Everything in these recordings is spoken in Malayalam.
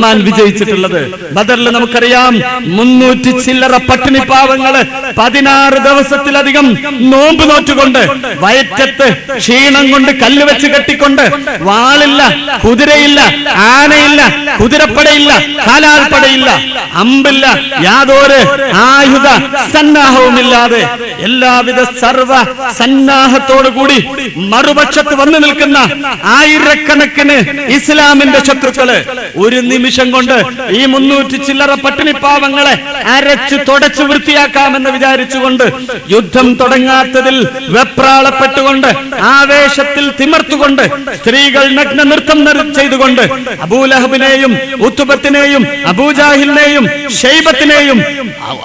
മുസൽമാൻ വിജയിച്ചിട്ടുള്ളത്. ബദറിൽ നമുക്കറിയാം മുന്നൂറ്റി ചില്ലറ പട്ടിണി പാവങ്ങൾ പതിനാറ് ദിവസത്തിലധികം നോമ്പ് നോറ്റുകൊണ്ട് വയറ്റത്ത് ക്ഷീണം കൊണ്ട് കല്ല് വെച്ച് കെട്ടിക്കൊണ്ട് വാളില്ല കുതിരയില്ല ആനയില്ല കുതിരപ്പടയില്ല കാലാൽപ്പടയില്ല അമ്പില്ല യാതൊരു ആയുധ സന്നാഹവുമില്ലാതെ എല്ലാവിധ സർവ സന്നാഹത്തോടു കൂടി മറുപക്ഷത്ത് വന്നു നിൽക്കുന്ന ആയിരക്കണക്കിന് ഇസ്ലാമിന്റെ ശത്രുക്കൾ ഒരു നിമിഷം കൊണ്ട് ഈ മുന്നൂറ്റി ചില്ലറ പട്ടിണി പാവങ്ങളെ അരച്ചു തുടച്ചു വൃത്തിയാക്കാമെന്ന് വിചാരിച്ചുകൊണ്ട് യുദ്ധം തുടങ്ങാത്തതിൽ വെപ്രാളപ്പെട്ടുകൊണ്ട് ആവേശത്തിൽ തിമർത്തുകൊണ്ട് സ്ത്രീകൾ നഗ്ന നൃത്തം ചെയ്തുകൊണ്ട് അബൂലഹബിനെയും ഉത്തുബത്തിനെയും അബൂജാഹിലിനെയും ഷെയ്ബത്തിനെയും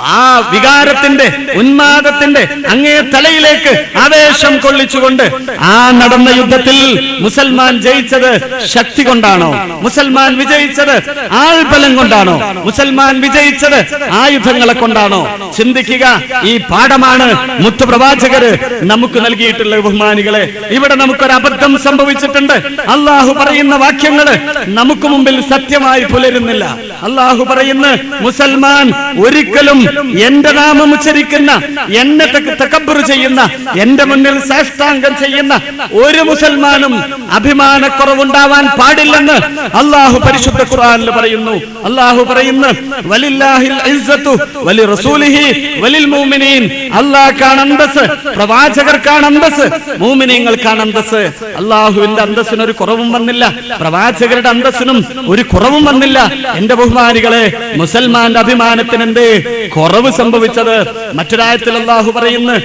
ആ വികാരത്തിന്റെ ഉന്മാദത്തിന്റെ അങ്ങേ തലയിലേക്ക് ആവേശം കൊള്ളിച്ചുകൊണ്ട് ആ നടന്ന യുദ്ധത്തിൽ മുസൽമാൻ ജയിച്ചത് ശക്തി കൊണ്ടാണോ? മുസൽമാൻ വിജയിച്ചത് ആൾബലം കൊണ്ടാണോ? മുസൽമാൻ വിജയിച്ചത് ആയുധങ്ങളെ കൊണ്ടാണോ? ചിന്തിക്കുക ഈ പാഠമാണ് മുത്തുപ്രവാചകര് നമുക്ക് നൽകിയിട്ടുള്ള ബഹുമാനികളെ. ഇവിടെ നമുക്കൊരു അബദ്ധം സംഭവിച്ചിട്ടുണ്ട്. അള്ളാഹു പറയുന്ന വാക്യങ്ങൾ നമുക്ക് മുമ്പിൽ സത്യമായി പുലരുന്നില്ല. അള്ളാഹു പറയുന്ന മുസൽമാൻ ഒരിക്കലും എന്റെ നാമം ഉച്ചരിക്കുന്ന എന്നെ തക്കബർ ചെയ്യുന്ന എന്റെ മുന്നിൽ സാഷ്ടാംഗം ചെയ്യുന്ന ഒരു മുസൽമാനും അഭിമാനക്കുറവുണ്ടാവാൻ പാടില്ലെന്ന് അള്ളാഹു പരിശുദ്ധ ഖുർആനിൽ പറയുന്നു. അള്ളാഹു പറയുന്നു അള്ളാഹ്ക്കാണ് അന്തസ് പ്രവാചകർക്കാണ് അന്തസ് മുഅ്മിനീങ്ങൾക്കാണ് അന്തസ് അള്ളാഹുവിന്റെ അന്തസ്സിന് ഒരു കുറവും വന്നില്ല പ്രവാചകരുടെ അന്തസ്സിനും ഒരു കുറവും വന്നില്ല. എന്റെ ബഹുമാനികളെ മുസൽമാന്റെ അഭിമാനത്തിന് എന്ത് കുറവ് സംഭവിച്ചത്? മറ്റൊരായത്തിൽ അള്ളാഹു പറയുന്നു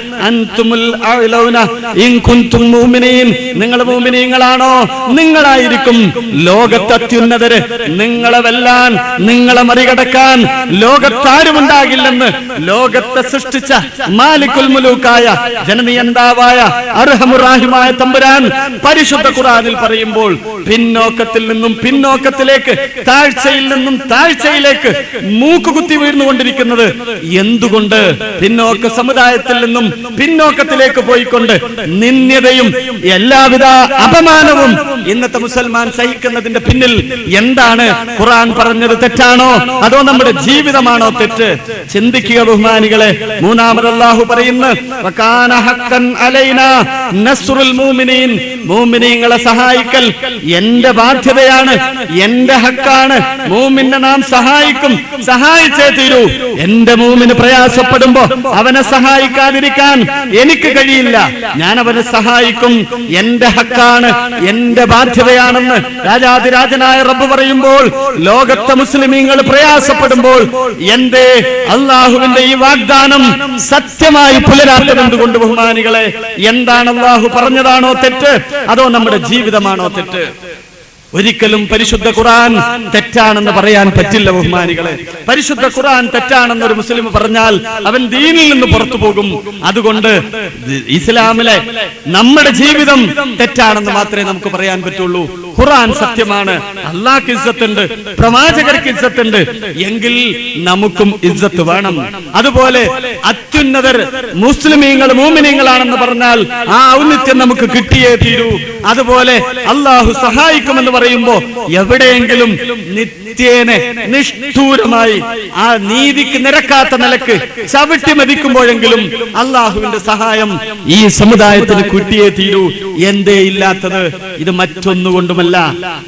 നിങ്ങൾ മുഅ്മിനീങ്ങളാണോ? നിങ്ങളായിരിക്കും ലോകത്തെ അത്യുന്നതര്. നിങ്ങളെ വെല്ലാൻ നിങ്ങളെ മറികടക്കാൻ ലോകത്താരും ഉണ്ടാകില്ലെന്ന് ലോകത്തെ സൃഷ്ടിച്ച മാലിക്കുൽ മുലൂക്കായ ജനനിയന്താവായ അർഹമുറാഹിമായ തമ്പുരാൻ പരിശുദ്ധ ഖുർആനിൽ പറയുമ്പോൾ പിന്നോക്കത്തിൽ നിന്നും പിന്നോക്കത്തിലേക്ക് താഴ്ചയിൽ നിന്നും താഴ്ചയിലേക്ക് മൂക്കുകുത്തി വീഴ്ന്നുകൊണ്ടിരിക്കുന്നത് എന്തുകൊണ്ട്? പിന്നോക്ക സമുദായത്തിൽ നിന്നും പിന്നോക്കത്തിലേക്ക് പോയിക്കൊണ്ട് നിന്ദ്യതയും എല്ലാവിധ അപമാനവും ഇന്നത്തെ മുസൽമാൻ സഹിക്കുന്നതിന്റെ പിന്നിൽ എന്താണ് ഖുറാൻ പറഞ്ഞത്? തെറ്റാണോ? അതോ നമ്മുടെ ജീവിതമാണോ തെറ്റ്? ചിന്തിക്കുക ബഹുമാനികളെ. മൂന്നാമത് അല്ലാഹു പറയുന്നു മുഅ്മിനീങ്ങളെ സഹായിക്കൽ എന്റെ ബാധ്യതയാണ് എന്റെ ഹക്കാണ്. മൂമിനെ നാം സഹായിക്കും. സഹായിച്ചേ തീരൂ. എന്റെ മൂമിന് പ്രയാസപ്പെടുമ്പോ അവനെ സഹായിക്കാതിരിക്കാൻ എനിക്ക് കഴിയില്ല. ഞാൻ അവനെ സഹായിക്കും. എന്റെ ഹക്കാണ് എന്റെ ബാധ്യതയാണെന്ന് രാജാതിരാജനായ റബ്ബ് പറയുമ്പോൾ ലോകത്തെ മുസ്ലിമീങ്ങൾ പ്രയാസപ്പെടുമ്പോൾ എന്റെ അള്ളാഹുവിന്റെ ഈ വാഗ്ദാനം സത്യമായി പുലരാത്തുകൊണ്ട് ബഹുമാനികളെ? എന്താണ് അള്ളാഹു പറഞ്ഞതാണോ തെറ്റ്? അതോ നമ്മുടെ ജീവിതമാണോ തെറ്റ്? ഒരിക്കലും പരിശുദ്ധ ഖുറാൻ തെറ്റാണെന്ന് പറയാൻ പറ്റില്ല ബഹുമാനികളെ. പരിശുദ്ധ ഖുറാൻ തെറ്റാണെന്ന് ഒരു മുസ്ലിം പറഞ്ഞാൽ അവൻ ദീനിൽ നിന്ന് പുറത്തു പോകും. അതുകൊണ്ട് ഇസ്ലാമിലെ നമ്മുടെ ജീവിതം തെറ്റാണെന്ന് മാത്രമേ നമുക്ക് പറയാൻ പറ്റുള്ളൂ. ഖുർആൻ സത്യമാണ്. അള്ളാഹ്ക്ക് ഇസ്സത്തുണ്ട് പ്രവാചകർക്ക് ഇസ്സത്തുണ്ട്. എങ്കിൽ നമുക്കും ഇസ്സത്ത് വേണം. അതുപോലെ അത്യുന്നതർ മുസ്ലിമീങ്ങൾ മൂമിനീങ്ങളാണെന്ന് പറഞ്ഞാൽ ആ ഔന്നിത്യം നമുക്ക് കിട്ടിയേ തീരൂ. അതുപോലെ അള്ളാഹു സഹായിക്കുമെന്ന് പറയുമ്പോ എവിടെയെങ്കിലും നിത്യേനെ നിഷ്ഠൂരമായി ആ നീതിക്ക് നിരക്കാത്ത നിലയ്ക്ക് ചവിട്ടി മതിക്കുമ്പോഴെങ്കിലും അള്ളാഹുവിന്റെ സഹായം ഈ സമുദായത്തിന് കുട്ടിയെ തീരൂ. എന്തേ ഇല്ലാത്തത്? ഇത് മറ്റൊന്നുകൊണ്ടുമല്ല.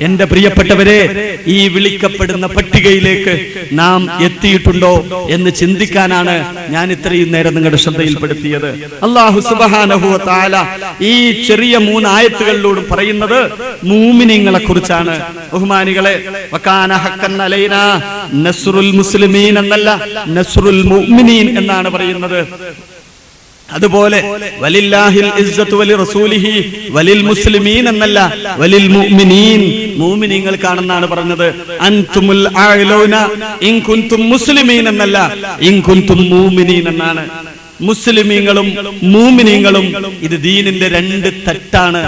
എന്റെ പ്രിയപ്പെട്ടവരെ ഈ വിളിക്കപ്പെടുന്ന പട്ടികയിലേക്ക് നാം എത്തിയിട്ടുണ്ടോ എന്ന് ചിന്തിക്കാനാണ് ഞാൻ ഇത്രയും നേരം നിങ്ങളുടെ ശ്രദ്ധയിൽപ്പെടുത്തിയത്. അള്ളാഹു സുബാനഹു താല ഈ ചെറിയ മൂന്ന് ആയത്തുകളിലൂടെ പറയുന്നത് മൂമിനിങ്ങളെ കുറിച്ചാണ് ബഹുമാനികളെ വക്കാന ഹക്കൻ അലൈനാ നസ്റുൽ മുസ്ലിമീൻ എന്നല്ല നസ്റുൽ മുഅ്മിനീൻ എന്നാണ് പറയുന്നത്. അതുപോലെ വലില്ലാഹിൽ ഇസ്സത്തു വലി റസൂലിഹി വലിൽ മുസ്ലിമീൻ എന്നല്ല വലിൽ മുഅ്മിനീൻ. പറഞ്ഞത്. ഇൻ മുസ്ലിമീൻ എന്നല്ല ഇൻ മുഅ്മിനീൻ എന്നാണ്. മുസ്ലിമീങ്ങളും മൂമിനീങ്ങളും ഇത് ദീനിന്റെ രണ്ട് തട്ടാണ്.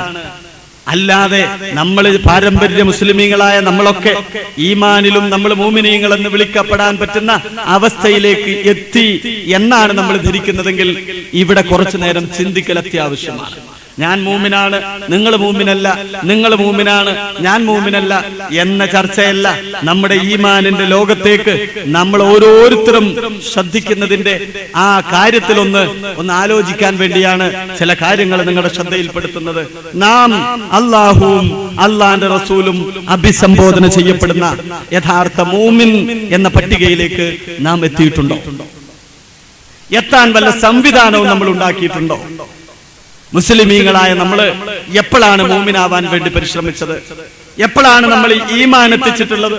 അല്ലാതെ നമ്മൾ പാരമ്പര്യ മുസ്ലിമീങ്ങളായ നമ്മളൊക്കെ ഈമാനിലും നമ്മൾ മൂമിനീങ്ങൾ എന്ന് വിളിക്കപ്പെടാൻ പറ്റുന്ന അവസ്ഥയിലേക്ക് എത്തി എന്നാണ് നമ്മൾ ധരിക്കുന്നതെങ്കിൽ ഇവിടെ കുറച്ചു നേരം ചിന്തിക്കൽ അത്യാവശ്യമാണ്. ഞാൻ മൂമിനാണ് നിങ്ങൾ മൂമിനല്ല നിങ്ങൾ മൂമിനാണ് ഞാൻ മൂമിനല്ല എന്ന ചർച്ചയല്ല നമ്മുടെ ഈമാനിന്റെ ലോകത്തേക്ക് നമ്മൾ ഓരോരുത്തരും ശ്രദ്ധിക്കുന്നതിന്റെ ആ കാര്യത്തിലൊന്ന് ഒന്ന് ആലോചിക്കാൻ വേണ്ടിയാണ് ചില കാര്യങ്ങൾ നിങ്ങളുടെ ശ്രദ്ധയിൽപ്പെടുത്തുന്നത്. നാം അള്ളാഹുവും അള്ളാന്റെ റസൂലും അഭിസംബോധന ചെയ്യപ്പെടുന്ന യഥാർത്ഥ മൂമിൻ എന്ന പട്ടികയിലേക്ക് നാം എത്തിയിട്ടുണ്ടോ? എത്താൻ വല്ല സംവിധാനവും നമ്മൾ ഉണ്ടാക്കിയിട്ടുണ്ടോ? മുസ്ലിമീങ്ങളായ നമ്മൾ എപ്പോഴാണ് മൂമിനാവാൻ വേണ്ടി പരിശ്രമിച്ചത്? എപ്പോഴാണ് നമ്മൾ ഈമാൻ എത്തിച്ചിട്ടുള്ളത്?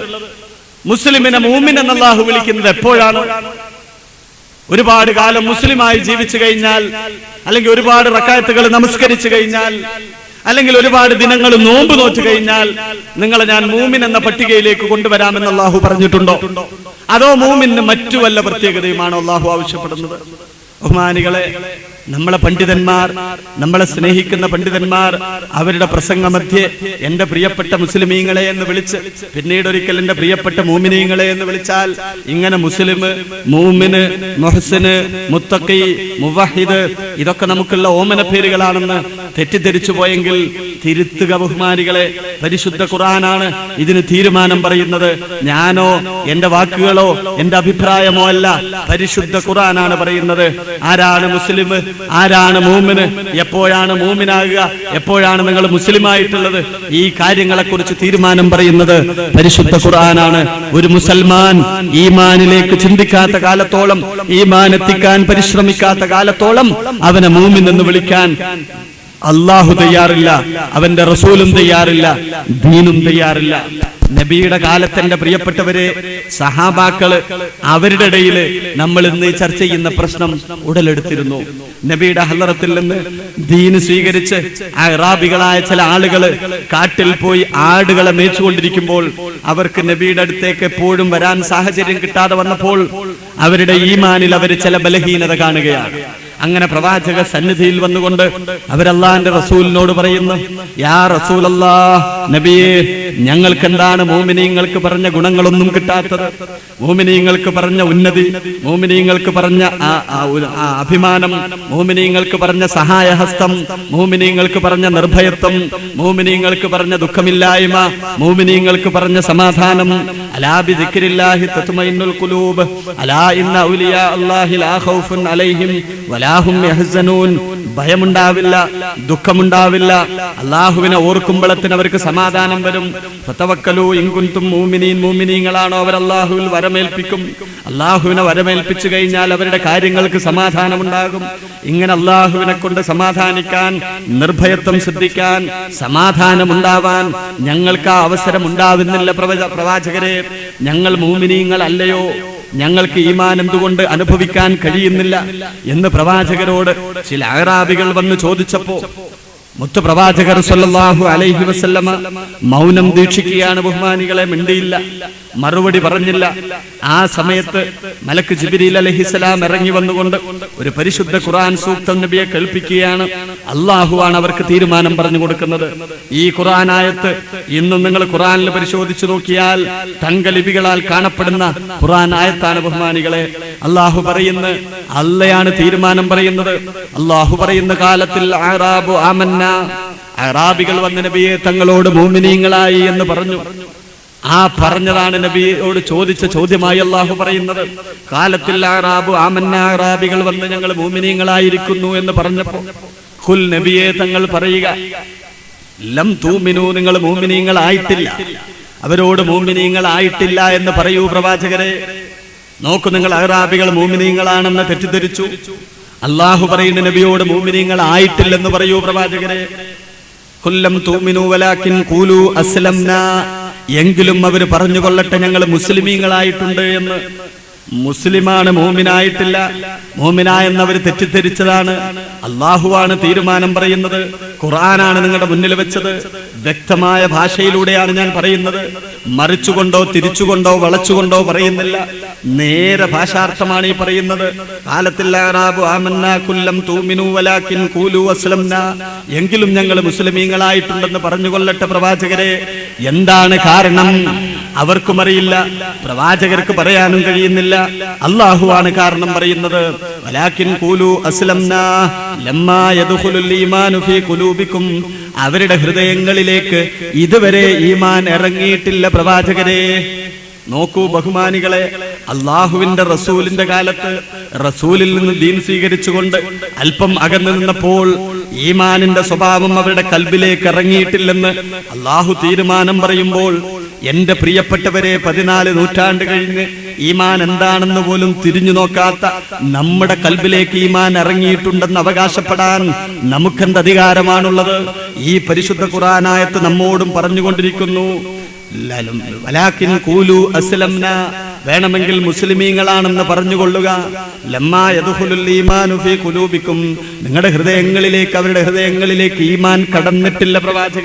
മുസ്ലിമിനെ മൂമിൻ എന്ന് അള്ളാഹു വിളിക്കുന്നത് എപ്പോഴാണ്? ഒരുപാട് കാലം മുസ്ലിമായി ജീവിച്ചു കഴിഞ്ഞാൽ അല്ലെങ്കിൽ ഒരുപാട് റക്കായത്തുകൾ നമസ്കരിച്ചു കഴിഞ്ഞാൽ അല്ലെങ്കിൽ ഒരുപാട് ദിനങ്ങൾ നോമ്പ് നോറ്റു കഴിഞ്ഞാൽ നിങ്ങളെ ഞാൻ മൂമിൻ എന്ന പട്ടികയിലേക്ക് കൊണ്ടുവരാമെന്ന് അള്ളാഹു പറഞ്ഞിട്ടുണ്ടോ? അതോ മൂമിന് മറ്റു വല്ല പ്രത്യേകതയുമാണോ അള്ളാഹു ആവശ്യപ്പെടുന്നത്? ബഹുമാനികളെ നമ്മളെ പണ്ഡിതന്മാർ നമ്മളെ സ്നേഹിക്കുന്ന പണ്ഡിതന്മാർ അവരുടെ പ്രസംഗ മധ്യേ എന്റെ പ്രിയപ്പെട്ട മുസ്ലിമീങ്ങളെ എന്ന് വിളിച്ച് പിന്നീട് ഒരിക്കൽ എന്റെ പ്രിയപ്പെട്ട മൂമിനീങ്ങളെ എന്ന് വിളിച്ചാൽ ഇങ്ങനെ മുസ്ലിം മൂമിന് മൊഹസിന് മുത്തക്കി മുവഹിദ് ഇതൊക്കെ നമുക്കുള്ള ഓമന പേരുകളാണെന്ന് തെറ്റിദ്ധരിച്ചു പോയെങ്കിൽ തിരുത്തുക ബഹുമാനികളെ പരിശുദ്ധ ഖുറാനാണ് ഇതിന് തീരുമാനം പറയുന്നത്. ഞാനോ എന്റെ വാക്കുകളോ എന്റെ അഭിപ്രായമോ അല്ല പരിശുദ്ധ ഖുറാനാണ് പറയുന്നത്. ആരാണ് മുസ്ലിം? ആരാണ് മൂമിന് എപ്പോഴാണ് മൂമിനാകുക? എപ്പോഴാണ് നിങ്ങൾ മുസ്ലിമായിട്ടുള്ളത്? ഈ കാര്യങ്ങളെ കുറിച്ച് തീരുമാനം പറയുന്നത് പരിശുദ്ധ ഖുറാനാണ് ഒരു മുസൽമാൻ ഈമാനിലേക്ക് ചിന്തിക്കാത്ത കാലത്തോളം ഈമാൻ എത്തിക്കാൻ പരിശ്രമിക്കാത്ത കാലത്തോളം അവനെ മൂമിൻ എന്ന് വിളിക്കാൻ അള്ളാഹു തയ്യാറില്ല അവന്റെ റസൂലും തയ്യാറില്ല ദീനും തയ്യാറില്ല. നബിയുടെ കാലത്തിന്റെ പ്രിയപ്പെട്ടവരെ സഹാബാക്കൾ അവരുടെ ഇടയിൽ നമ്മൾ ഇന്ന് ചർച്ച ചെയ്യുന്ന പ്രശ്നം ഉടലെടുത്തിരുന്നു. നബിയുടെ ഹലറത്തിൽ നിന്ന് ദീന് സ്വീകരിച്ച് അറാബികളായ ചില ആളുകൾ കാട്ടിൽ പോയി ആടുകളെ മേച്ചുകൊണ്ടിരിക്കുമ്പോൾ അവർക്ക് നബിയുടെ അടുത്തേക്ക് എപ്പോഴും വരാൻ സാഹചര്യം കിട്ടാതെ വന്നപ്പോൾ അവരുടെ ഈമാനിൽ അവർ ചില ബലഹീനത കാണുകയാണ്. അങ്ങനെ പ്രവാചക സന്നിധിയിൽ വന്നുകൊണ്ട് അവരല്ലാന്റെ റസൂലിനോട് പറയുന്നു യാ റസൂലല്ലാ നബിയെ ഞങ്ങൾക്ക് എന്താണ് മോമിനീങ്ങൾക്ക് പറഞ്ഞ ഗുണങ്ങളൊന്നും കിട്ടാത്തത്? മോമിനീങ്ങൾക്ക് പറഞ്ഞ ഉന്നതി മോമിനീങ്ങൾക്ക് പറഞ്ഞ അഭിമാനം മോമിനീങ്ങൾക്ക് പറഞ്ഞ സഹായഹസ്തം മോമിനീങ്ങൾക്ക് പറഞ്ഞ നിർഭയത്വം മോമിനീങ്ങൾക്ക് പറഞ്ഞ ദുഃഖമില്ലായ്മ മോമിനീങ്ങൾക്ക് പറഞ്ഞ സമാധാനം. അലാബി ദിക്രില്ലാഹി തത്മഇന്നുൽ ഖുലൂബ് അലാ ഇന്ന ഔലിയാ അല്ലാഹി ലാ ഖൗഫുൻ അലൈഹിം വലാഹും യഹ്സനൂൻ. ഭയമുണ്ടാവില്ല ദുഃഖമുണ്ടാവില്ല. അല്ലാഹുവിനെ ഓർക്കുമ്പോഴത്തിന് അവർക്ക് സമാധാനം വരും. ഫത്തവക്കലു ഇങ്കുന്തും മൂമിനീൻ മൂമിനീങ്ങളാണോ അവർ അള്ളാഹുവിൽ വരമേൽപ്പിക്കും. അള്ളാഹുവിനെ വരമേൽപ്പിച്ചു കഴിഞ്ഞാൽ അവരുടെ കാര്യങ്ങൾക്ക് സമാധാനമുണ്ടാകും. ഇങ്ങനെ അള്ളാഹുവിനെ കൊണ്ട് സമാധാനിക്കാൻ നിർഭയത്വം ശ്രദ്ധിക്കാൻ സമാധാനമുണ്ടാവാൻ ഞങ്ങൾക്ക് ആ അവസരം ഉണ്ടാവുന്നില്ല പ്രവച- പ്രവാചകരെ. ഞങ്ങൾ മൂമിനീങ്ങൾ അല്ലയോ ഞങ്ങൾക്ക് ഈമാൻ എന്തുകൊണ്ട് അനുഭവിക്കാൻ കഴിയുന്നില്ല? എന്ന് പ്രവാചകരോട് ചില അഹ്റാബികൾ വന്ന് ചോദിച്ചപ്പോ മുത്തു പ്രവാചകർ സല്ലല്ലാഹു അലൈഹി വസല്ലമ മൗനം ദീക്ഷിക്കുകയാണ് ബഹുമാനികളെ മിണ്ടിയില്ല മറുപടി പറഞ്ഞില്ല. ആ സമയത്ത് മലക്ക് ജിബിരിൽ അലഹിസലാം ഇറങ്ങി വന്നുകൊണ്ട് ഒരു പരിശുദ്ധ ഖുർആൻ സൂക്തം നബിയെ കേൾപ്പിക്കുകയാണ്. അള്ളാഹുവാണ് അവർക്ക് തീരുമാനം പറഞ്ഞു കൊടുക്കുന്നത്. ഈ ഖുർആൻ ആയത്ത് ഇന്നും നിങ്ങൾ ഖുറാനിൽ പരിശോധിച്ചു നോക്കിയാൽ തങ്കലിപികളാൽ കാണപ്പെടുന്ന ഖുറാൻ ആയത്താണ് ബഹുമാനികളെ. അള്ളാഹു പറയുന്ന അല്ലയാണ് തീരുമാനം പറയുന്നത്. അള്ളാഹു പറയുന്ന കാലത്തിൽ ആറാബു ആമന്ന അറാബികൾ വന്ന നബിയെ തങ്ങളോട് മോമിനീങ്ങളായി എന്ന് പറഞ്ഞു. ആ പറഞ്ഞതാണ് നബിയോട് ചോദിച്ച ചോദ്യമായി അള്ളാഹു പറയുന്നത്. കാലത്തിൽ ആറാബു ആമന്ന അറാബികൾ വന്ന് ഞങ്ങൾ മോമിനീങ്ങളായിരിക്കുന്നു എന്ന് പറഞ്ഞപ്പോ നബിയെ തങ്ങൾ പറയുക ലം തൂമിനു നിങ്ങൾ മൂമിനീങ്ങളായിട്ടില്ല. അവരോട് മൂമിനീങ്ങളായിട്ടില്ല എന്ന് പറയൂ പ്രവാചകരെ. നോക്കു നിങ്ങൾ അഹ്റാബികൾ മൂമിനീങ്ങളാണെന്ന് തെറ്റിദ്ധരിച്ചു. അള്ളാഹു പറയുന്ന നബിയോട് മൂമിനീങ്ങൾ ആയിട്ടില്ലെന്ന് പറയൂ പ്രവാചകരെ. കൊല്ലം തൂമിനു വലാക്കിൻ കൂലു അസ്ലംന എങ്കിലും അവർ പറഞ്ഞുകൊള്ളട്ടെ ഞങ്ങൾ മുസ്ലിമീങ്ങളായിട്ടുണ്ട് എന്ന്. മുസ്ലിമാണ് മോമിനായിട്ടില്ല. മോമിനായെന്നവർ തെറ്റിദ്ധരിച്ചതാണ്. അള്ളാഹുവാണ് തീരുമാനം പറയുന്നത്. ഖുർആനാണ് നിങ്ങളുടെ മുന്നിൽ വെച്ചത്. വ്യക്തമായ ഭാഷയിലൂടെയാണ് ഞാൻ പറയുന്നത്. മറിച്ചുകൊണ്ടോ തിരിച്ചുകൊണ്ടോ വളച്ചുകൊണ്ടോ പറയുന്നില്ല. നേരെ ഭാഷാർത്ഥമാണ് ഈ പറയുന്നത്. എങ്കിലും ഞങ്ങൾ മുസ്ലിമീങ്ങളായിട്ടുണ്ടെന്ന് പറഞ്ഞുകൊള്ളട്ടെ പ്രവാചകരെ. എന്താണ് കാരണം? അവർക്കും അറിയില്ല. പ്രവാചകർക്ക് പറയാനും കഴിയുന്നില്ല. അള്ളാഹുവാണ് കാരണം പറയുന്നത്. വലാക്കിൻ കൂലു ലമ്മാ ഫീ അവരുടെ ഹൃദയങ്ങളിലേക്ക് ഇതുവരെ ഈമാൻ ഇറങ്ങിയിട്ടില്ല പ്രവാചകരെ. നോക്കൂ ബഹുമാനികളെ അള്ളാഹുവിന്റെ റസൂലിന്റെ കാലത്ത് റസൂലിൽ നിന്ന് ദീൻ സ്വീകരിച്ചുകൊണ്ട് അല്പം അകന്നു നിന്നപ്പോൾ ഈമാനിന്റെ സ്വഭാവം അവരുടെ കൽബിലേക്ക് ഇറങ്ങിയിട്ടില്ലെന്ന് അള്ളാഹു തീരുമാനം പറയുമ്പോൾ എന്റെ പ്രിയപ്പെട്ടവരെ പതിനാല് നൂറ്റാണ്ട് കഴിഞ്ഞ് ഈമാൻ എന്താണെന്ന് പോലും തിരിഞ്ഞു നോക്കാത്ത നമ്മുടെ കൽബിലേക്ക് ഈമാൻ ഇറങ്ങിയിട്ടുണ്ടെന്ന് അവകാശപ്പെടാൻ നമുക്കെന്ത് അധികാരമാണുള്ളത്? ഈ പരിശുദ്ധ ഖുറാനായത്ത് നമ്മോടും പറഞ്ഞുകൊണ്ടിരിക്കുന്നു കൂലു അസ്ലംന വേണമെങ്കിൽ മുസ്ലിമീങ്ങളാണെന്ന് പറഞ്ഞുകൊള്ളുക. ഖുലൂബിക്കും. നിങ്ങളുടെ ഹൃദയങ്ങളിലേക്ക് അവരുടെ ഹൃദയങ്ങളിലേക്ക് ഈമാൻ കടന്നിട്ടില്ല പ്രവാചകൻ.